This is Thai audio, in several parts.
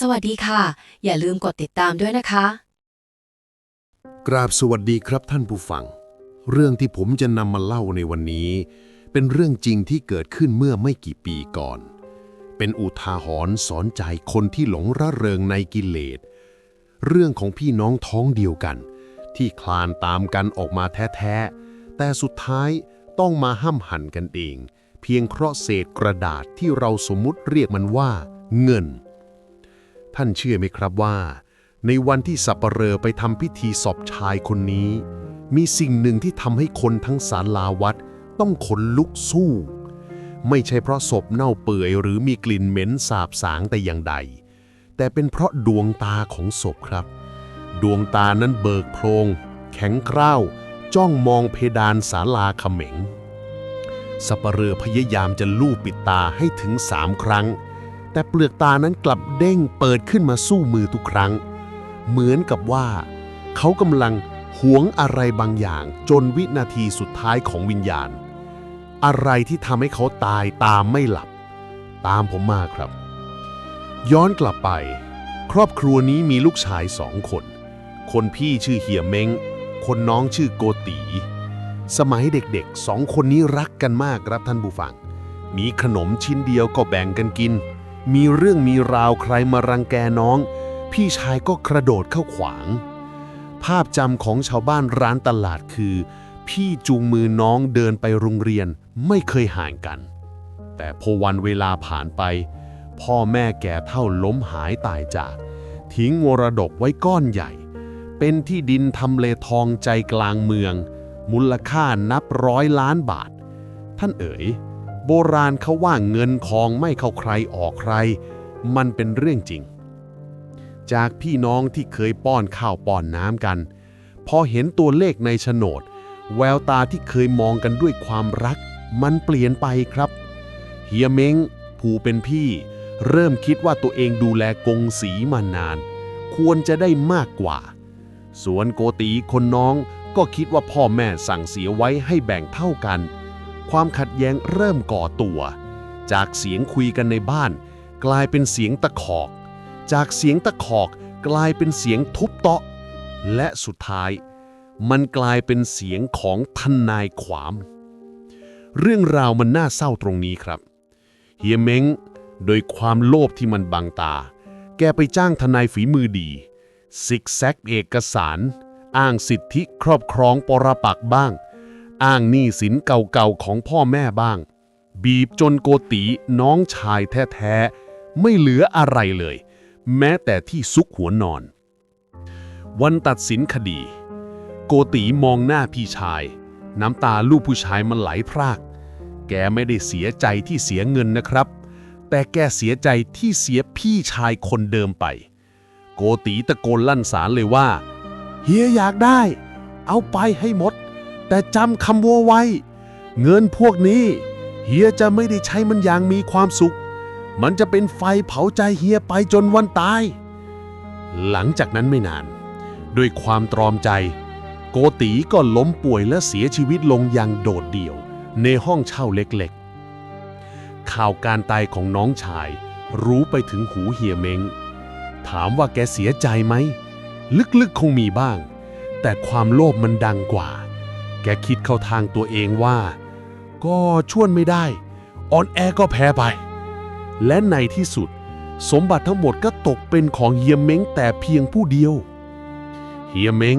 สวัสดีค่ะ อย่าลืมกดติดตามด้วยนะคะ กราบสวัสดีครับท่านผู้ฟัง เรื่องที่ผมจะนำมาเล่าในวันนี้ เป็นเรื่องจริงที่เกิดขึ้นเมื่อไม่กี่ปีก่อน เป็นอุทาหรณ์สอนใจคนที่หลงระเริงในกิเลส เรื่องของพี่น้องท้องเดียวกัน ที่คลานตามกันออกมาแท้ๆ แต่สุดท้ายต้องมาห้ำหั่นกันเอง เพียงเพราะเศษกระดาษที่เราสมมุติเรียกมันว่า เงิน ท่านเชื่อไหมครับว่า ในวันที่สัปเหร่อไปทำพิธีสอบชายคนนี้ มีสิ่งหนึ่งที่ทำให้คนทั้งศาลาวัดต้องขนลุกสู้ ไม่ใช่เพราะศพเน่าเปื่อยหรือมีกลิ่นเหม็นสาบสางแต่อย่างใด แต่เป็นเพราะดวงตาของศพครับ ดวงตานั้นเบิกโพรง แข็งกร้าวจ้องมองเพดานศาลาเขม็งสัปเหร่อพยายามจะลูบปิดตาให้ถึงสามครั้ง แต่เปลือกตานั้นกลับเด้งเปิดขึ้นมาสู้มือทุกครั้ง เหมือนกับว่า เขากำลังหวงอะไรบางอย่างจนวินาทีสุดท้ายของวิญญาณ อะไรที่ทำให้เขาตายตามไม่หลับ ตามผมมาครับ ย้อนกลับไป ครอบครัวนี้มีลูกชายสองคน คนพี่ชื่อเฮียเม้ง คนน้องชื่อโกตี สมัยเด็กๆสองคนนี้รักกันมากครับท่านผู้ฟัง มีขนมชิ้นเดียวก็แบ่งกันกิน มีเรื่องมีราวใครมารังแกน้อง พี่ชายก็กระโดดเข้าขวาง ภาพจำของชาวบ้านร้านตลาดคือ พี่จูงมือน้องเดินไปโรงเรียนไม่เคยห่างกัน แต่พอวันเวลาผ่านไป พ่อแม่แก่เท่าล้มหายตายจาก ทิ้งมรดกไว้ก้อนใหญ่ เป็นที่ดินทำเลทองใจกลางเมือง มูลค่านับร้อยล้านบาท ท่านเอ๋ย โบราณเขาว่าเงินทองไม่เข้าใครออกใคร มันเป็นเรื่องจริง จากพี่น้องที่เคยป้อนข้าวป้อนน้ำกัน พอเห็นตัวเลขในโฉนด แววตาที่เคยมองกันด้วยความรัก มันเปลี่ยนไปครับ เฮียเม้งผู้เป็นพี่ เริ่มคิดว่าตัวเองดูแลกงสีมานาน ควรจะได้มากกว่า ส่วนโกตีคนน้องก็คิดว่าพ่อแม่สั่งเสียไว้ให้แบ่งเท่ากัน ความขัดแย้งเริ่มก่อตัว จากเสียงคุยกันในบ้าน กลายเป็นเสียงตะขอก จากเสียงตะขอกกลายเป็นเสียงทุบเตาะและสุดท้าย มันกลายเป็นเสียงของทนายขวาม เรื่องราวมันน่าเศร้าตรงนี้ครับ เฮียเม้งโดยความโลภที่มันบังตา แกไปจ้างทนายฝีมือดีซิกแซกเอกสาร อ้างสิทธิครอบครองปรปักบ้าง อ้างหนี้สินเก่าๆของพ่อแม่บ้าง บีบจนโกตีน้องชายแท้ๆ ไม่เหลืออะไรเลย แม้แต่ที่ซุกหัวนอน วันตัดสินคดี โกตีมองหน้าพี่ชาย น้ำตาลูกผู้ชายมันไหลพราก แกไม่ได้เสียใจที่เสียเงินนะครับ แต่แกเสียใจที่เสียพี่ชายคนเดิมไป โกตีตะโกนลั่นสารเลยว่า เฮียอยากได้ เอาไปให้หมด แต่จำคำวัวไว้ เงินพวกนี้ เฮียจะไม่ได้ใช้มันอย่างมีความสุข มันจะเป็นไฟเผาใจเฮียไปจนวันตาย หลังจากนั้นไม่นาน ด้วยความตรอมใจ โกตีก็ล้มป่วยและเสียชีวิตลงอย่างโดดเดี่ยว ในห้องเช่าเล็กๆ ข่าวการตายของน้องชาย รู้ไปถึงหูเฮียเม้งถามว่าแกเสียใจไหม ลึกๆคงมีบ้าง แต่ความโลภมันดังกว่า แกคิดเข้าทางตัวเองว่า ก็ช่วนไม่ได้อ่อนแอก็แพ้ไป และในที่สุด สมบัติทั้งหมดก็ตกเป็นของเฮียเม้งแต่เพียงผู้เดียว เฮียเม้ง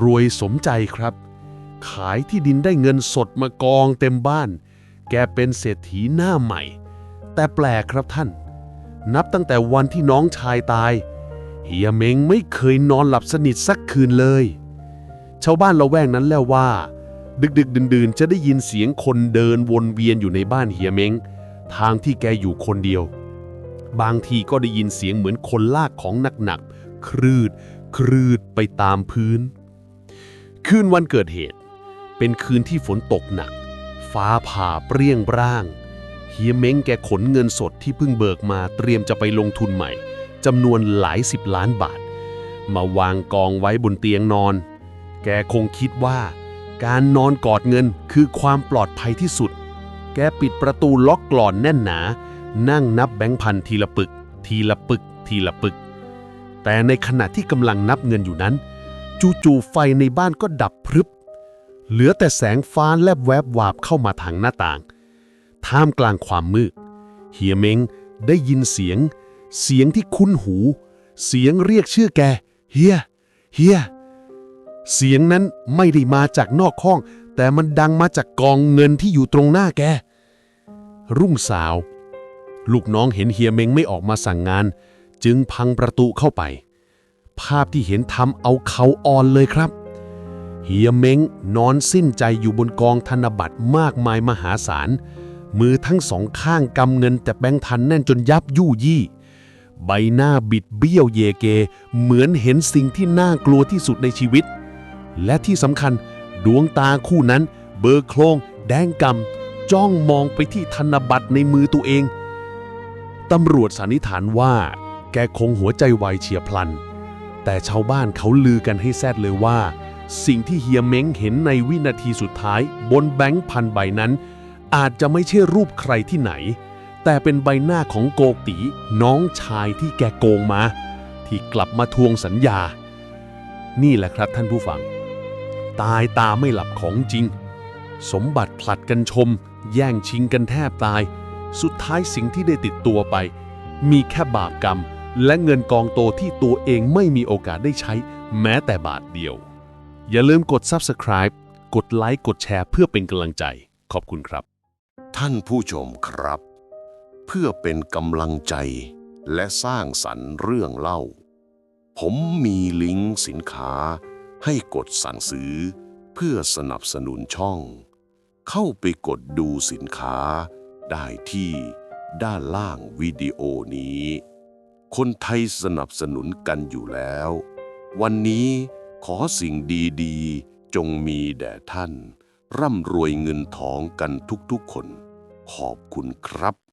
รวยสมใจครับ ขายที่ดินได้เงินสดมากองเต็มบ้าน แกเป็นเศรษฐีหน้าใหม่ แต่แปลกครับท่าน นับตั้งแต่วันที่น้องชายตาย เฮียเม้งไม่เคยนอนหลับสนิทสักคืนเลย ชาวบ้านละแวกนั้นแล้วว่า ดึกๆ ดื่นๆ จะได้ยินเสียงคนเดินวนเวียนอยู่ในบ้านเฮียเม้ง ทางที่แกอยู่คนเดียว บางทีก็ได้ยินเสียงเหมือนคนลากของหนักๆ ครืด ครืดไปตามพื้น คืนวันเกิดเหตุ เป็นคืนที่ฝนตกหนัก ฟ้าผ่าเปรี้ยงร้าง เฮียเม้งแกขนเงินสดที่เพิ่งเบิกมาเตรียมจะไปลงทุนใหม่จำนวนหลายสิบล้านบาท มาวางกองไว้บนเตียงนอน แกคงคิดว่า การนอนกอดเงินคือความปลอดภัยที่สุด แกปิดประตูล็อกกลอนแน่นหนา นั่งนับแบงค์พันทีละปึก ทีละปึก ทีละปึก แต่ในขณะที่กำลังนับเงินอยู่นั้น จู่ๆไฟในบ้านก็ดับพรึบ เหลือแต่แสงฟ้าแลบแวบวาบเข้ามาทางหน้าต่าง ท่ามกลางความมืด เฮียเม้งได้ยินเสียง เสียงที่คุ้นหู เสียงเรียกชื่อแก เฮีย เฮีย เสียงนั้นไม่ได้มาจากนอกห้อง แต่มันดังมาจากกองเงินที่อยู่ตรงหน้าแก รุ่งสาว ลูกน้องเห็นเฮียเม้งไม่ออกมาสั่งงาน จึงพังประตูเข้าไป ภาพที่เห็นทำเอาเขาอ่อนเลยครับ เฮียเม้งนอนสิ้นใจอยู่บนกองธนบัตรมากมายมหาศาล มือทั้งสองข้างกำเงินแต่แบงค์พันแน่นจนยับยู่ยี่ใบหน้าบิดเบี้ยวเยเก เหมือนเห็นสิ่งที่น่ากลัวที่สุดในชีวิต และที่สำคัญดวงตาคู่นั้น เบอร์โครงแดงกำจ้องมองไปที่ธนบัตรในมือตัวเอง ตำรวจสันนิษฐานว่า แกคงหัวใจวายเฉียบพลัน แต่ชาวบ้านเขาลือกันให้แซดเลยว่า สิ่งที่เฮียเม้งเห็นในวินาทีสุดท้าย บนแบงค์พันใบนั้น อาจจะไม่ใช่รูปใครที่ไหน แต่เป็นใบหน้าของโกตีน้องชายที่แกโกงมา ที่กลับมาทวงสัญญา นี่แหละครับท่านผู้ฟัง ตายตาไม่หลับของจริง สมบัติผลัดกันชม แย่งชิงกันแทบตาย สุดท้ายสิ่งที่ได้ติดตัวไป มีแค่บาปกรรม และเงินกองโตที่ตัวเองไม่มีโอกาสได้ใช้ แม้แต่บาทเดียว อย่าลืมกด Subscribe กดไลค์กดแชร์เพื่อเป็นกำลังใจ ขอบคุณครับ ท่านผู้ชมครับ เพื่อเป็นกำลังใจ และสร้างสรรค์เรื่องเล่า ผมมีลิงก์สินค้า ให้กดสั่งซื้อ เพื่อสนับสนุนช่อง เข้าไปกดดูสินค้า ได้ที่ด้านล่างวิดีโอนี้ คนไทยสนับสนุนกันอยู่แล้ว วันนี้ขอสิ่งดีๆ จงมีแด่ท่าน ร่ำรวยเงินทองกันทุกๆคน ขอบคุณครับ